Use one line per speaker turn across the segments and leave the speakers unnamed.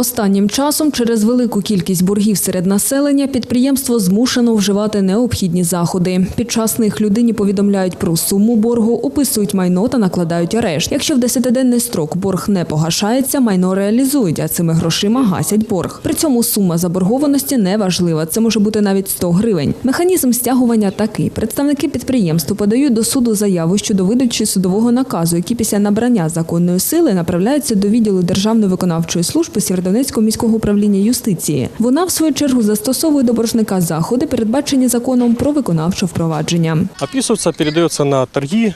Останнім часом через велику кількість боргів серед населення підприємство змушено вживати необхідні заходи. Під час них людині повідомляють про суму боргу, описують майно та накладають арешт. Якщо в 10-денний строк борг не погашається, майно реалізують, а цими грошима гасять борг. При цьому сума заборгованості не важлива. Це може бути навіть 100 гривень. Механізм стягування такий: представники підприємства подають до суду заяву щодо видачі судового наказу, який після набрання законної сили направляється до відділу Державної виконавчої служби Сєвєродонецького міського управління юстиції. Вона, в свою чергу, застосовує до боржника заходи, передбачені законом про виконавче впровадження.
описывается, передается на торги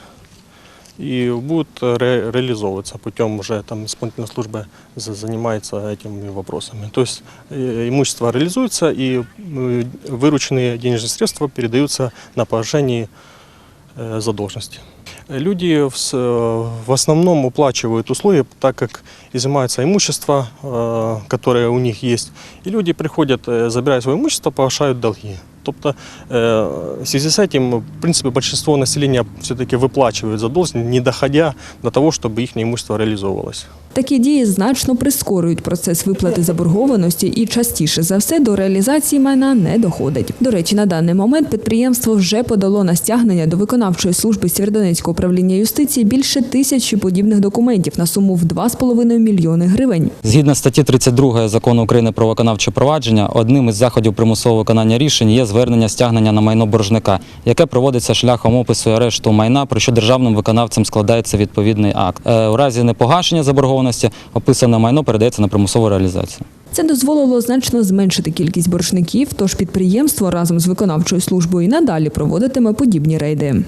и будет ре- реализовываться путем уже там исполнительная служба за- занимается этими вопросами. То есть э, имущество реализуется и э, вырученные денежные средства передаются на погашение э, задолженности. Люди в, с- э, в основном уплачивают услуги, так как изымается имущество, э, которое у них есть, и люди приходят, э, забирают свое имущество, погашают долги. Тобто, е, в связи с этим, в принципе, большинство населения все-таки выплачивают задолженность, не доходя до того, чтобы их имущество реализовывалось.
Такі дії значно прискорюють процес виплати заборгованості і частіше за все до реалізації майна не доходить. До речі, на даний момент підприємство вже подало на стягнення до виконавчої служби Сєвєродонецького управління юстиції більше тисячі подібних документів на суму в 2,5 мільйони гривень.
Згідно статті 32 закону України про виконавче провадження, одним із заходів примусового виконання рішень є звернення стягнення на майно боржника, яке проводиться шляхом опису і арешту майна, про що державним виконавцем складається відповідний акт. Е, У разі непогашення заборгованості описане майно передається на примусову реалізацію.
Це дозволило значно зменшити кількість боржників, тож підприємство разом з виконавчою службою і надалі проводитиме подібні рейди.